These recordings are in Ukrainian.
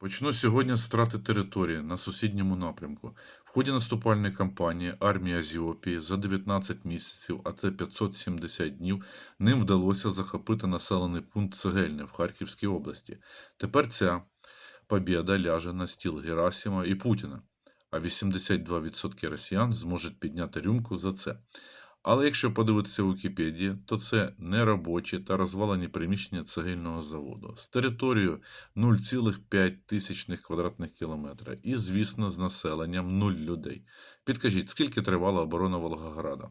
Почну сьогодні з страти території на сусідньому напрямку. В ході наступальної кампанії армії Азіопії за 19 місяців, а це 570 днів, ним вдалося захопити населений пункт Цегельне в Харківській області. Тепер ця побєда ляже на стіл Герасима і Путіна, а 82% росіян зможуть підняти рюмку за це. Але якщо подивитися Вікіпедії, то це неробочі та розвалені приміщення цегельного заводу з територією 0,5 тисячних квадратних кілометра і, звісно, з населенням 0 людей. Підкажіть, скільки тривала оборона Волгограда?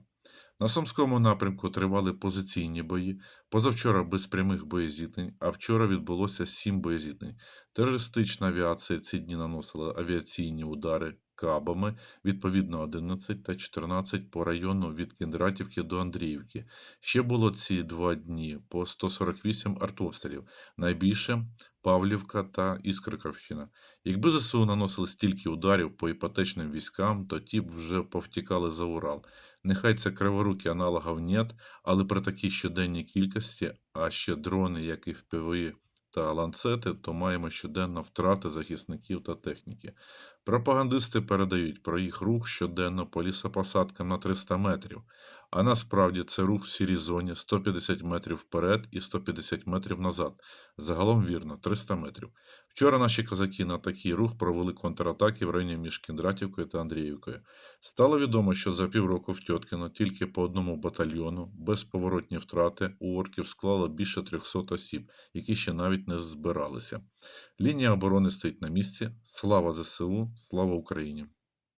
На Сумському напрямку тривали позиційні бої. Позавчора без прямих боєзіткнень, а вчора відбулося сім боєзіткнень. Терористична авіація ці дні наносила авіаційні удари кабами, відповідно 11 та 14 по району від Кіндратівки до Андріївки. Ще було ці два дні по 148 артобстрілів, найбільше Павлівка та Іскриковщина. Якби ЗСУ наносили стільки ударів по іпотечним військам, то ті б вже повтікали за Урал. Нехай це криворукі аналогів нет, але при такій щоденній кількості, а ще дрони, як і впиви та ланцети, то маємо щоденно втрати захисників та техніки. Пропагандисти передають про їх рух щоденно по лісопосадкам на 300 метрів, а насправді це рух в сірій зоні 150 метрів вперед і 150 метрів назад. Загалом вірно, 300 метрів. Вчора наші козаки на такий рух провели контратаки в районі між Кіндратівкою та Андріївкою. Стало відомо, що за півроку в Тьоткіно тільки по одному батальйону безповоротні втрати у орків склало більше 300 осіб, які ще навіть не збиралися. Лінія оборони стоїть на місці. Слава ЗСУ, слава Україні!